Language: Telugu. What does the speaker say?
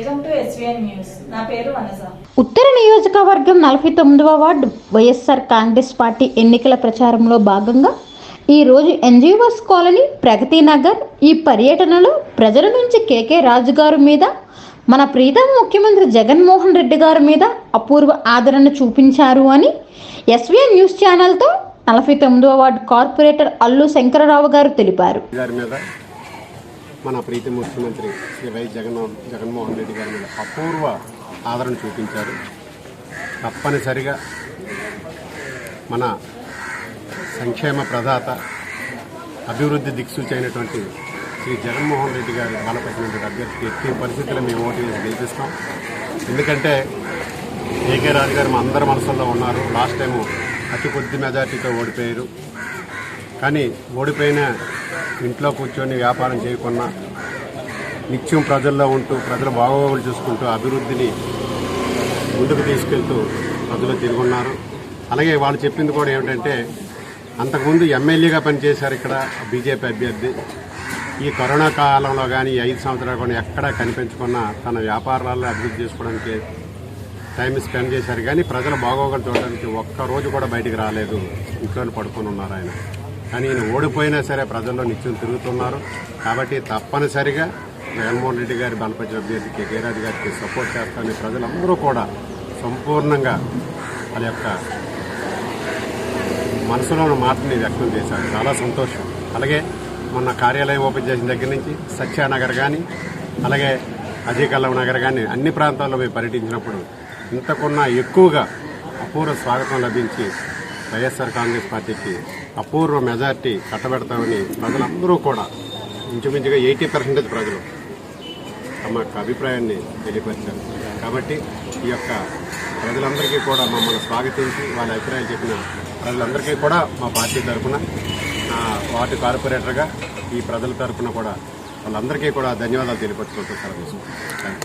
వెల్కమ్ టు ఎస్వీఎన్ న్యూస్ నా పేరు వనజ ఉత్తర నియోజకవర్గం నలభై తొమ్మిదవ వార్డు వైఎస్ఆర్ కాంగ్రెస్ పార్టీ ఎన్నికల ప్రచారంలో భాగంగా ఈరోజు ఎన్జీఓస్ కాలనీ ప్రగతి నగర్ ఈ పర్యటనలో ప్రజల నుంచి కేకే రాజు గారి మీద మన ప్రీతం ముఖ్యమంత్రి జగన్మోహన్ రెడ్డి గారి మీద అపూర్వ ఆదరణ చూపించారు అని ఎస్వీఎన్ న్యూస్ ఛానల్తో నలభై తొమ్మిదవ వార్డు కార్పొరేటర్ అల్లు శంకరరావు గారు తెలిపారు. గారి మీద మన ప్రీతి ముఖ్యమంత్రి శ్రీ వై జగన్ జగన్మోహన్ రెడ్డి గారి మీద అపూర్వ ఆదరణ చూపించారు. తప్పనిసరిగా మన సంక్షేమ ప్రదాత అభివృద్ధి దిక్సూచి అయినటువంటి శ్రీ జగన్మోహన్ రెడ్డి గారు బలపడినటువంటి అభ్యర్థికి ఎట్టి పరిస్థితుల్లో మేము ఓటు వేసి గెలిపిస్తాం. ఎందుకంటే ఏకే రాజు గారు మా అందరి మనసుల్లో ఉన్నారు. లాస్ట్ టైము అతి కొద్ది మెజార్టీతో ఓడిపోయారు. కానీ ఓడిపోయిన ఇంట్లో కూర్చొని వ్యాపారం చేయకుండా నిత్యం ప్రజల్లో ఉంటూ ప్రజల బాగోగులు చూసుకుంటూ అభివృద్ధిని ముందుకు తీసుకెళ్తూ ప్రజలు తిరుగున్నారు. అలాగే వాళ్ళు చెప్పింది కూడా ఏమిటంటే అంతకుముందు ఎమ్మెల్యేగా పనిచేశారు ఇక్కడ బీజేపీ అభ్యర్థి. ఈ కరోనా కాలంలో కానీ ఐదు సంవత్సరాలు కూడా ఎక్కడా కనిపించకుండా తన వ్యాపారాల్లో అభివృద్ధి చేసుకోవడానికి టైం స్పెండ్ చేశారు. కానీ ప్రజల బాగోగులు చూడడానికి ఒక్క రోజు కూడా బయటికి రాలేదు. ఇంట్లోనే పడుకొని ఉన్నారు ఆయన. కానీ ఈయన ఓడిపోయినా సరే ప్రజల్లో నిత్యం తిరుగుతున్నారు. కాబట్టి తప్పనిసరిగా జగన్మోహన్ రెడ్డి గారి బలపరిచిన అభ్యర్థి కె. గారికి సపోర్ట్ చేస్తారని ప్రజలందరూ కూడా సంపూర్ణంగా వాళ్ళ యొక్క మనసులో ఉన్న మాటని వ్యక్తం చేశారు. చాలా సంతోషం. అలాగే మొన్న కార్యాలయం ఓపెన్ చేసిన దగ్గర నుంచి సత్యానగర్ కానీ అలాగే అజయకల్లం నగర్ కానీ అన్ని ప్రాంతాల్లో మేము పర్యటించినప్పుడు ఇంతకున్నా ఎక్కువగా అపూర్వ స్వాగతం లభించి వైఎస్ఆర్ కాంగ్రెస్ పార్టీకి అపూర్వ మెజార్టీ కట్టబెడతామని ప్రజలందరూ కూడా ఇంచుమించుగా ఎయిటీ పర్సెంటేజ్ ప్రజలు తమ యొక్క అభిప్రాయాన్ని తెలియపరిచారు కాబట్టి ఈ యొక్క ప్రజలందరికీ కూడా మమ్మల్ని స్వాగతించి వాళ్ళ అభిప్రాయాలు చెప్పిన ప్రజలందరికీ కూడా మా పార్టీ తరఫున వార్డు కార్పొరేటర్గా ఈ ప్రజల తరఫున కూడా వాళ్ళందరికీ కూడా ధన్యవాదాలు తెలియపరుచుకుంటున్నారు సెలవు తీసుకుంటాను.